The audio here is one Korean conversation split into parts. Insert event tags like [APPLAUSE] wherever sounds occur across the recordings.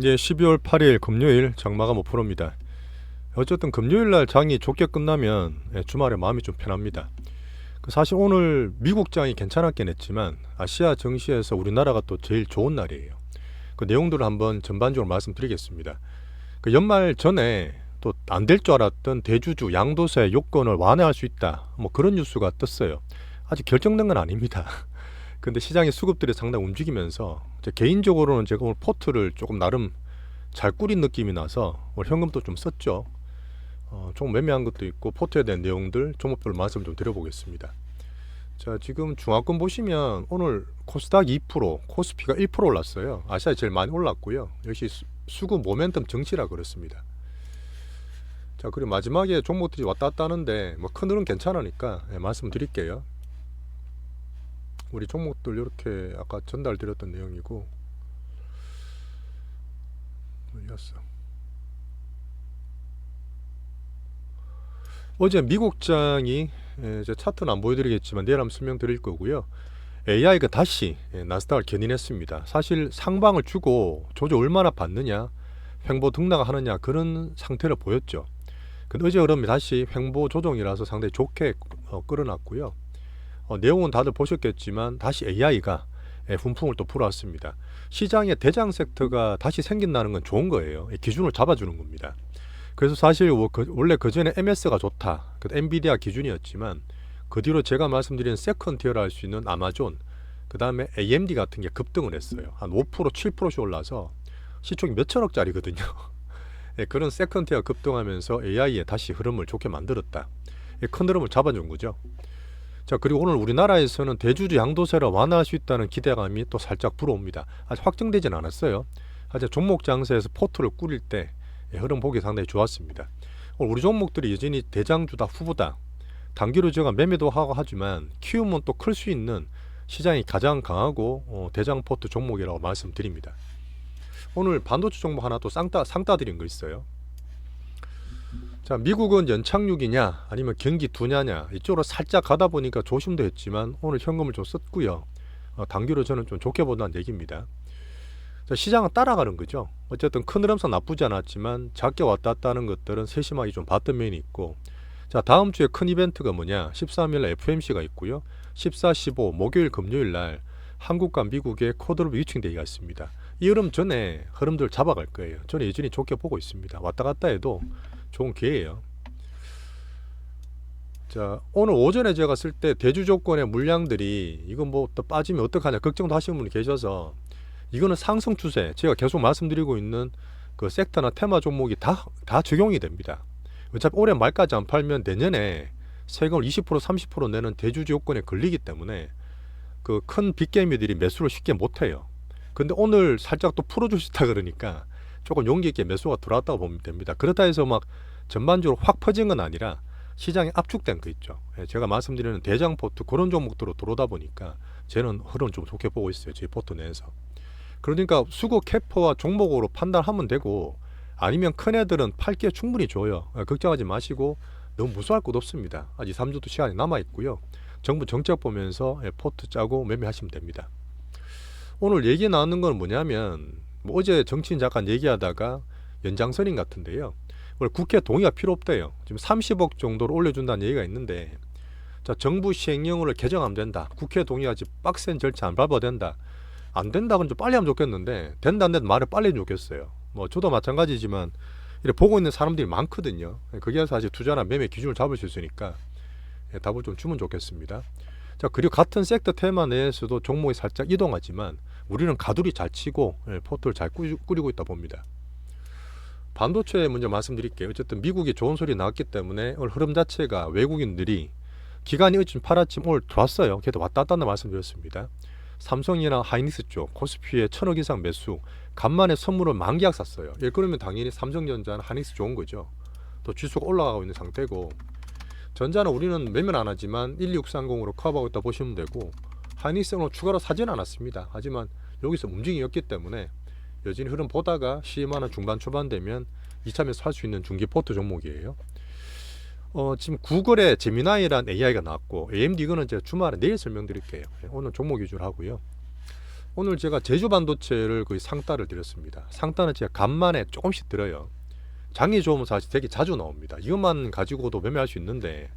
이제 12월 8일 금요일 장마가 5%입니다. 어쨌든 금요일 날 장이 좋게 끝나면 예, 주말에 마음이 좀 편합니다. 그 사실 오늘 미국 장이 괜찮았긴 했지만 아시아 증시에서 우리나라가 또 제일 좋은 날이에요. 그 내용들을 한번 전반적으로 말씀드리겠습니다. 그 연말 전에 또 안 될 줄 알았던 대주주 양도세 요건을 완화할 수 있다. 뭐 그런 뉴스가 떴어요. 아직 결정된 건 아닙니다. [LAUGHS] 근데 시장의 수급들이 상당히 움직이면서 제 개인적으로는 제가 오늘 포트를 조금 나름 잘 꾸린 느낌이 나서 오늘 현금도 좀 썼죠. 어, 조금 매매한 것도 있고 포트에 대한 내용들 종목별 말씀 좀 드려보겠습니다. 자 지금 중화권 보시면 오늘 코스닥 2% 코스피가 1% 올랐어요. 아시아에 제일 많이 올랐고요. 역시 수, 수급 모멘텀 정치라 그렇습니다. 자 그리고 마지막에 종목들이 왔다 갔다 하는데 뭐 큰 흐름 괜찮으니까 예, 말씀드릴게요. 우리 종목들 이렇게 아까 전달드렸던 내용이고 어디 갔어? 어제 미국장이 예, 이제 차트는 안 보여드리겠지만 내일 한번 설명드릴 거고요. AI가 다시 예, 나스닥을 견인했습니다. 사실 상방을 주고 조조 얼마나 받느냐, 횡보 등락하느냐 그런 상태를 보였죠. 근데 어제 흐름이 다시 횡보 조정이라서 상당히 좋게 어, 끌어놨고요. 어, 내용은 다들 보셨겠지만 다시 AI가 예, 훈풍을 또 불어왔습니다. 시장의 대장 섹터가 다시 생긴다는 건 좋은 거예요. 이 기준을 잡아주는 겁니다. 그래서 사실 워- 그- 원래 그 전에 MS가 좋다. 그 엔비디아 기준이었지만 그 뒤로 제가 말씀드린 세컨 티어라 할 수 있는 아마존, 그 다음에 AMD 같은 게 급등을 했어요. 한 5% 7%씩 올라서 시총이 몇 천억짜리거든요. [LAUGHS] 예, 그런 세컨 티어 급등하면서 AI에 다시 흐름을 좋게 만들었다. 예, 큰 흐름을 잡아준 거죠. 자 그리고 오늘 우리나라에서는 대주주 양도세를 완화할 수 있다는 기대감이 또 살짝 불어옵니다. 아직 확정되진 않았어요. 하지만 종목 장세에서 포트를 꾸릴 때 예, 흐름 보기 상당히 좋았습니다. 오늘 우리 종목들이 여전히 대장주다 후보다. 단기로 제가 매매도 하고 하지만 키우면 또 클 수 있는 시장이 가장 강하고 어, 대장 포트 종목이라고 말씀드립니다. 오늘 반도체 종목 하나 또 쌍따 상따 드린 거 있어요. 자, 미국은 연착륙이냐 아니면 경기 둔야냐 이쪽으로 살짝 가다 보니까 조심도 했지만 오늘 현금을 좀 썼고요. 어, 단기로 저는 좀 좋게 본다는 얘기입니다. 자, 시장은 따라가는 거죠. 어쨌든 큰 흐름상 나쁘지 않았지만 작게 왔다 갔다 하는 것들은 세심하게 좀 봤던 면이 있고 자 다음 주에 큰 이벤트가 뭐냐 13일 날 FMC가 있고요 14, 15 목요일 금요일 날 한국과 미국의 코드로 위칭 대회가 있습니다 이 흐름 전에 흐름들 잡아갈 거예요 저는 여전히 좋게 보고 있습니다 왔다 갔다 해도 좋은 기회예요 자 오늘 오전에 제가 쓸 때 대주 조건의 물량들이 이건 뭐 또 빠지면 어떡하냐 걱정도 하시는 분이 계셔서 이거는 상승 추세 제가 계속 말씀드리고 있는 그 섹터나 테마 종목이 다 다 적용이 됩니다. 어차피 올해 말까지 안 팔면 내년에 세금을 20% 30% 내는 대주주 요건에 걸리기 때문에 그 큰 빅게임들이 매수를 쉽게 못 해요. 근데 오늘 살짝 또 풀어주시다 그러니까 조금 용기 있게 매수가 들어왔다고 보면 됩니다. 그렇다 해서 막 전반적으로 확 퍼진 건 아니라 시장이 압축된 거 있죠. 예, 제가 말씀드리는 대장 포트 그런 종목들로 들어오다 보니까 저는 흐름 좀 좋게 보고 있어요. 제 포트 내에서. 그러니까 수급 캐퍼와 종목으로 판단하면 되고 아니면 큰 애들은 팔기에 충분히 좋아요. 어, 걱정하지 마시고 너무 무서워할 것도 없습니다. 아직 3주도 시간이 남아 있고요. 정부 정책 보면서 예, 포트 짜고 매매하시면 됩니다. 오늘 얘기 나오는 건 뭐냐면 뭐 어제 정치인 잠깐 얘기하다가 연장선인 같은데요. 원래 국회 동의가 필요 없대요. 지금 30억 정도로 올려준다는 얘기가 있는데 자 정부 시행령을 개정하면 된다. 국회 동의하지 빡센 절차 안 밟아야 된다. 안 된다고는 좀 빨리 하면 좋겠는데 된다 안 된다 말을 빨리 해주면 좋겠어요. 뭐 저도 마찬가지지만 이렇게 보고 있는 사람들이 많거든요. 그게 사실 투자나 매매 기준을 잡을 수 있으니까 예, 답을 좀 주면 좋겠습니다. 자 그리고 같은 섹터 테마 내에서도 종목이 살짝 이동하지만 우리는 가두리 잘 치고 예, 포트를 잘 꾸리- 꾸리고 있다 봅니다. 반도체 먼저 말씀드릴게요. 어쨌든 미국이 좋은 소리 나왔기 때문에 오늘 흐름 자체가 외국인들이 기간이 어찌 팔았지만 오늘 들어왔어요. 걔도 왔다 갔다 말씀드렸습니다. 삼성이나 하이닉스 쪽 코스피에 천억 이상 매수 간만에 선물을 만기약 샀어요. 예, 그러면 당연히 삼성전자는 하이닉스 좋은 거죠. 또 지수가 올라가고 있는 상태고 전자는 우리는 매면 안 하지만 1630으로 커버하고 있다 보시면 되고 하이닉스는 추가로 사진 않았습니다. 하지만 여기서 움직임이 없기 때문에 여전히 흐름 보다가 시음하는 중반 초반 되면 이참에 살 수 있는 중기 포트 종목이에요. 어, 지금 구글의 제미나이란 AI가 나왔고 AMD 이거는 제가 주말에 내일 설명드릴게요. 예, 오늘 종목 위주로 하고요. 오늘 제가 제주 반도체를 거의 상따를 드렸습니다. 상따는 제가 간만에 조금씩 드려요. 장이 좋으면 사실 되게 자주 나옵니다. 이것만 가지고도 매매할 수 있는데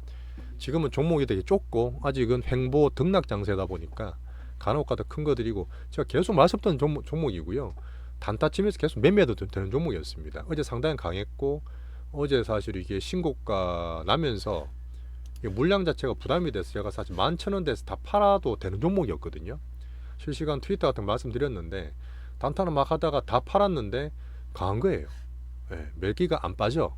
지금은 종목이 되게 좁고 아직은 횡보 등락 장세다 보니까 간혹가다 큰거 드리고 제가 계속 말씀드린 종목, 종목이고요. 단타 치면서 계속 매매도 되는 종목이었습니다. 어제 상당히 강했고 어제 사실 이게 신고가 나면서 물량 자체가 부담이 돼서 제가 사실 만천 원대에서 다 팔아도 되는 종목이었거든요. 실시간 트위터 같은 거 말씀드렸는데 단타는 막 하다가 다 팔았는데 강한 거예요. 예, 멜기가 안 빠져.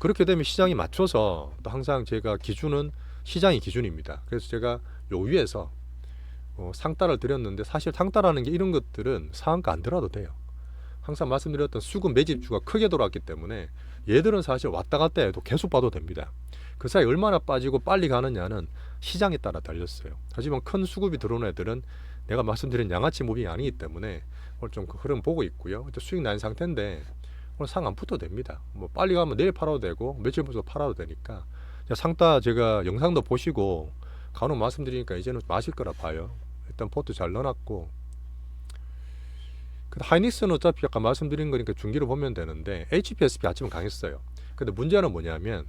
그렇게 되면 시장이 맞춰서 또 항상 제가 기준은 시장이 기준입니다. 그래서 제가 요 위에서 어, 상따를 드렸는데 사실 상따라는 게 이런 것들은 상한가 안 들어도 돼요. 항상 말씀드렸던 수급 매집주가 크게 돌았기 때문에 얘들은 사실 왔다 갔다 해도 계속 봐도 됩니다. 그 사이 얼마나 빠지고 빨리 가느냐는 시장에 따라 달렸어요. 하지만 큰 수급이 들어오는 애들은 내가 말씀드린 양아치 무빙이 아니기 때문에 오늘 좀 그 흐름 보고 있고요. 수익 난 상태인데 오늘 상 안 붙어도 됩니다. 뭐 빨리 가면 내일 팔아도 되고 며칠 부터 팔아도 되니까 자, 상따 제가 영상도 보시고 간혹 말씀드리니까 이제는 마실 거라 봐요. 일단 포트 잘 넣어놨고 근데 하이닉스는 어차피 아까 말씀드린 거니까 중기로 보면 되는데 HPSP 아침은 강했어요. 근데 문제는 뭐냐면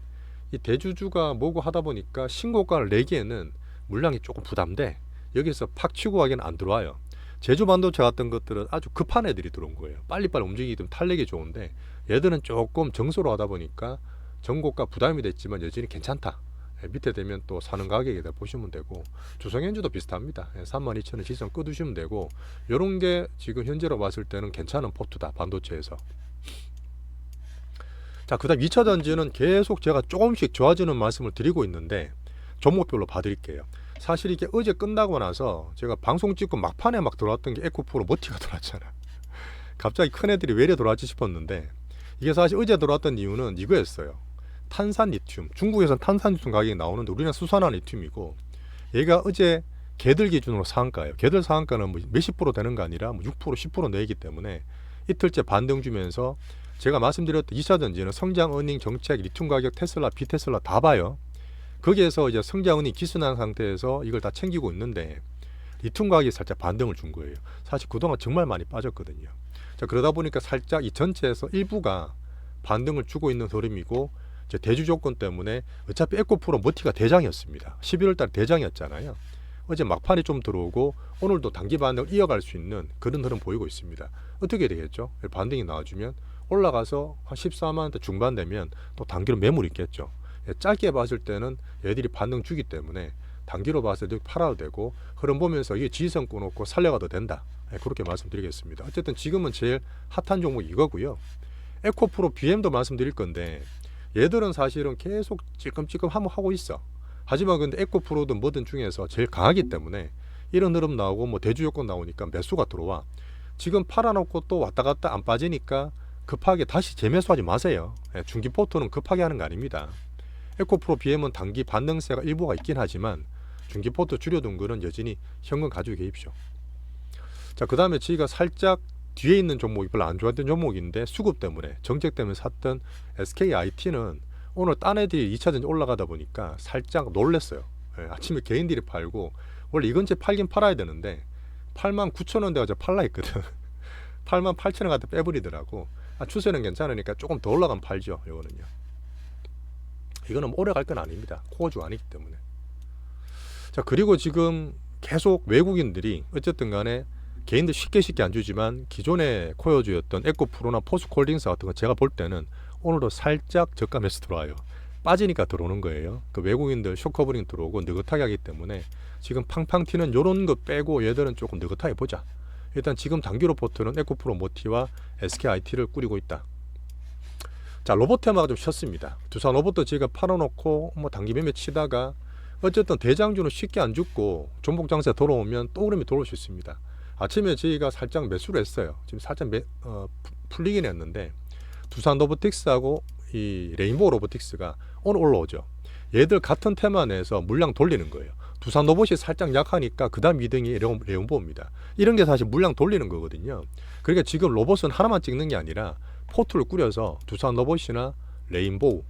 이 대주주가 뭐고 하다 보니까 신고가를 내기에는 물량이 조금 부담돼. 여기서 팍 치고 가기는 안 들어와요. 제주 반도체 같은 것들은 아주 급한 애들이 들어온 거예요. 빨리빨리 움직이기 좀 탄력이 좋은데 얘들은 조금 정소로 하다 보니까 전고가 부담이 됐지만 여전히 괜찮다. 예, 밑에 되면 또 사는 가격에다 보시면 되고 주성현주도 비슷합니다. 32,000원 시선 끄두시면 되고 이런 게 지금 현재로 봤을 때는 괜찮은 포트다 반도체에서. 자 그다음 2차 전지는 계속 제가 조금씩 좋아지는 말씀을 드리고 있는데 종목별로 봐드릴게요. 사실 이게 어제 끝나고 나서 제가 방송 찍고 막판에 막 들어왔던 게 에코프로 머티가 들어왔잖아. [LAUGHS] 갑자기 큰 애들이 왜 이래 들어왔지 싶었는데 이게 사실 어제 들어왔던 이유는 이거였어요. 탄산 리튬. 중국에선 탄산 리튬 가격이 나오는데 우리는 수산화 리튬이고 얘가 어제 개들 기준으로 상한가예요. 개들 상한가는 뭐 몇십 프로 되는 거 아니라 뭐 6% 10% 내기 때문에 이틀째 반등 주면서 제가 말씀드렸던 2차 전지는 성장 어닝 정책 리튬 가격 테슬라 비테슬라 다 봐요. 거기에서 이제 성장 어닝 기순한 상태에서 이걸 다 챙기고 있는데 리튬 가격이 살짝 반등을 준 거예요. 사실 그동안 정말 많이 빠졌거든요. 자, 그러다 보니까 살짝 이 전체에서 일부가 반등을 주고 있는 흐름이고 대주 조건 때문에 어차피 에코프로 머티가 대장이었습니다. 11월 달 대장이었잖아요. 어제 막판이 좀 들어오고 오늘도 단기 반등을 이어갈 수 있는 그런 흐름 보이고 있습니다. 어떻게 되겠죠? 반등이 나와주면 올라가서 한 14만 원대 중반 되면 또 단기로 매물 있겠죠. 예, 짧게 봤을 때는 얘들이 반등 주기 때문에 단기로 봤을 때 팔아도 되고 흐름 보면서 이게 지지선 끊었고 살려가도 된다. 예, 그렇게 말씀드리겠습니다. 어쨌든 지금은 제일 핫한 종목 이거고요. 에코프로 BM도 말씀드릴 건데 얘들은 사실은 계속 찔끔찔끔 하면 하고 있어. 하지만 근데 에코 프로든 뭐든 중에서 제일 강하기 때문에 이런 흐름 나오고 뭐 대주 요건 나오니까 매수가 들어와. 지금 팔아놓고 또 왔다 갔다 안 빠지니까 급하게 다시 재매수하지 마세요. 예, 중기 포트는 급하게 하는 거 아닙니다. 에코프로 BM은 단기 반등세가 일부가 있긴 하지만 중기 포트 줄여둔 거는 여전히 현금 가지고 계십시오. 자, 그 다음에 저희가 살짝 뒤에 있는 종목이 별로 안 좋았던 종목인데 수급 때문에 정책 때문에 샀던 SKIT는 오늘 딴 애들이 2차전지 올라가다 보니까 살짝 놀랬어요. 예, 아침에 개인들이 팔고 원래 이 근처에 팔긴 팔아야 되는데 8만 9천 원대 가지고 팔라 했거든. [LAUGHS] 8만 8천 원 갖다 빼버리더라고. 아, 추세는 괜찮으니까 조금 더 올라가면 팔죠. 이거는요. 이거는 뭐 오래 갈 건 아닙니다. 코어주 아니기 때문에. 자 그리고 지금 계속 외국인들이 어쨌든 간에 개인들 쉽게 쉽게 안 주지만 기존의 코어주였던 에코프로나 포스콜딩스 같은 거 제가 볼 때는 오늘도 살짝 저감에서 들어와요. 빠지니까 들어오는 거예요. 그 외국인들 쇼커버링 들어오고 느긋하게 하기 때문에 지금 팡팡 튀는 요런 거 빼고 얘들은 조금 느긋하게 보자. 일단 지금 단기 로 포트는 에코프로 모티와 SKIT를 꾸리고 있다. 자 로봇 테마가 좀 쉬었습니다. 두산 로봇도 제가 팔아놓고 뭐 단기 매매 치다가 어쨌든 대장주는 쉽게 안 죽고 종목 장세 돌아오면 또 흐름이 돌아올 수 있습니다. 아침에 저희가 살짝 매수를 했어요. 지금 살짝 매, 어, 푸- 풀리긴 했는데 두산 로보틱스하고 이 레인보우 로보틱스가 오늘 올라오죠. 얘들 같은 테마 내에서 물량 돌리는 거예요. 두산 로봇이 살짝 약하니까 그 다음 2등이 레온, 레온보입니다. 이런 게 사실 물량 돌리는 거거든요. 그러니까 지금 로봇은 하나만 찍는 게 아니라 포트를 꾸려서 두산 로봇이나 레인보우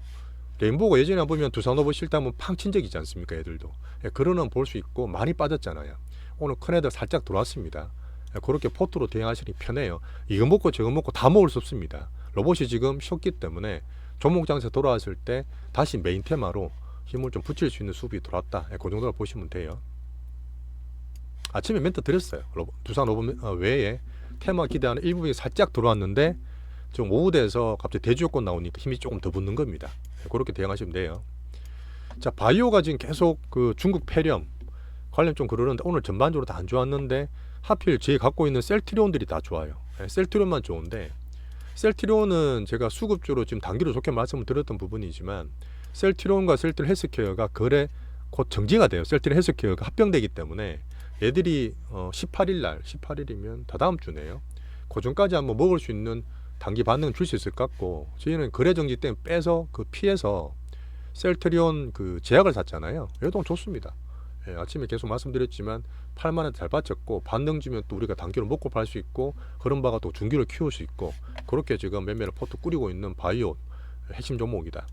레인보우가 예전에 보면 두산 로봇 실담은 팡친 적이지 않습니까 애들도 예, 그러는 볼 수 있고 많이 빠졌잖아요 오늘 큰 애들 살짝 들어왔습니다 그렇게 포트로 대응하시니 편해요. 이거 먹고 저거 먹고 다 먹을 수 없습니다. 로봇이 지금 쉬었기 때문에 종목 장세 돌아왔을 때 다시 메인 테마로 힘을 좀 붙일 수 있는 수업이 돌았다. 예, 그 정도로 보시면 돼요. 아침에 멘트 드렸어요. 로봇, 두산 로봇 어, 외에 테마 기대하는 일부분이 살짝 들어왔는데 좀 오후 돼서 갑자기 대주요건 나오니까 힘이 조금 더 붙는 겁니다. 예, 그렇게 대응하시면 돼요. 자 바이오가 지금 계속 그 중국 폐렴 관련 좀 그러는데 오늘 전반적으로 다 안 좋았는데 하필 제 갖고 있는 셀트리온들이 다 좋아요. 예, 셀트리온만 좋은데 셀트리온은 제가 수급주로 지금 단기로 좋게 말씀을 드렸던 부분이지만 셀트리온과 셀트리 헬스케어가 거래 곧 정지가 돼요. 셀트리 헬스케어가 합병되기 때문에 얘들이 어 18일 날 18일이면 다 다음 주네요. 그 전까지 한번 먹을 수 있는 단기 반응 줄수 있을 것 같고 저희는 거래 정지 때문에 빼서 그 피해서 셀트리온 그 제약을 샀잖아요. 얘도 좋습니다. 예, 아침에 계속 말씀드렸지만 8만 원잘 받쳤고 반등 주면 또 우리가 단기로 먹고 팔 수 있고 그런 바가 또 중기를 키울 수 있고 그렇게 지금 매매를 포트 꾸리고 있는 바이오 핵심 종목이다.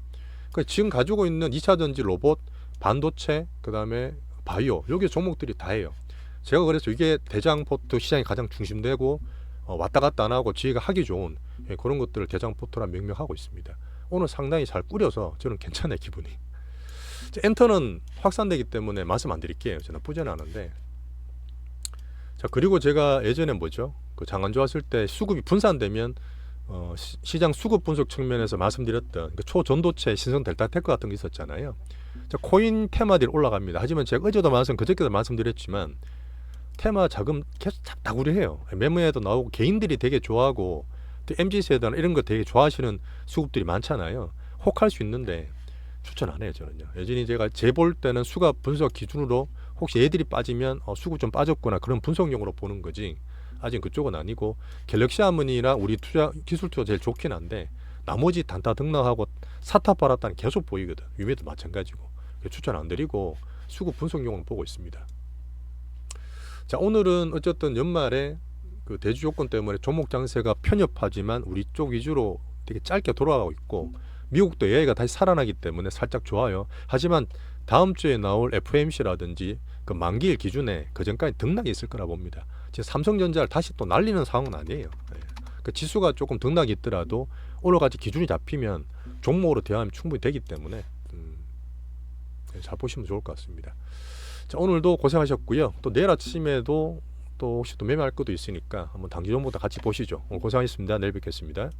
그 지금 가지고 있는 2차 전지 로봇, 반도체, 그다음에 바이오 여기 종목들이 다예요. 제가 그래서 이게 대장 포트 시장이 가장 중심되고 어, 왔다 갔다 안 하고 지혜가 하기 좋은 예, 그런 것들을 대장 포트라 명명하고 있습니다. 오늘 상당히 잘 꾸려서 저는 괜찮아요 기분이. 자, 엔터는 확산되기 때문에 말씀 안 드릴게요. 저는 나쁘지는 않은데. 자 그리고 제가 예전에 뭐죠? 그 장안 좋았을 때 수급이 분산되면 어, 시, 시장 수급 분석 측면에서 말씀드렸던 그 초전도체 신성 델타 테크 같은 게 있었잖아요. 자 코인 테마들이 올라갑니다. 하지만 제가 어제도 말씀 그저께도 말씀드렸지만 테마 자금 계속 다구려해요. 매매에도 나오고 개인들이 되게 좋아하고 또 MZ 세대나 이런 거 되게 좋아하시는 수급들이 많잖아요. 혹할 수 있는데 추천 안 해요 저는요. 여전히 제가 재볼 때는 수급 분석 기준으로 혹시 애들이 빠지면 어, 수급 좀 빠졌구나 그런 분석용으로 보는 거지. 아직 그쪽은 아니고 갤럭시 하모니나 우리 투자 기술 투자 제일 좋긴 한데 나머지 단타 등락하고 사타 팔았다는 계속 보이거든. 위메도 마찬가지고 추천 안 드리고 수급 분석용으로 보고 있습니다. 자 오늘은 어쨌든 연말에 그 대주 조건 때문에 종목 장세가 편협하지만 우리 쪽 위주로 되게 짧게 돌아가고 있고 미국도 AI가 다시 살아나기 때문에 살짝 좋아요. 하지만 다음 주에 나올 FMC라든지 그 만기일 기준에 그 전까지 등락이 있을 거라 봅니다. 지금 삼성전자를 다시 또 날리는 상황은 아니에요. 예. 그 지수가 조금 등락이 있더라도 오늘같이 기준이 잡히면 종목으로 대하면 충분히 되기 때문에 음, 예, 잘 보시면 좋을 것 같습니다. 자 오늘도 고생하셨고요. 또 내일 아침에도 또 혹시 또 매매할 것도 있으니까 한번 단기 정보도 같이 보시죠. 오늘 고생하셨습니다. 내일 뵙겠습니다.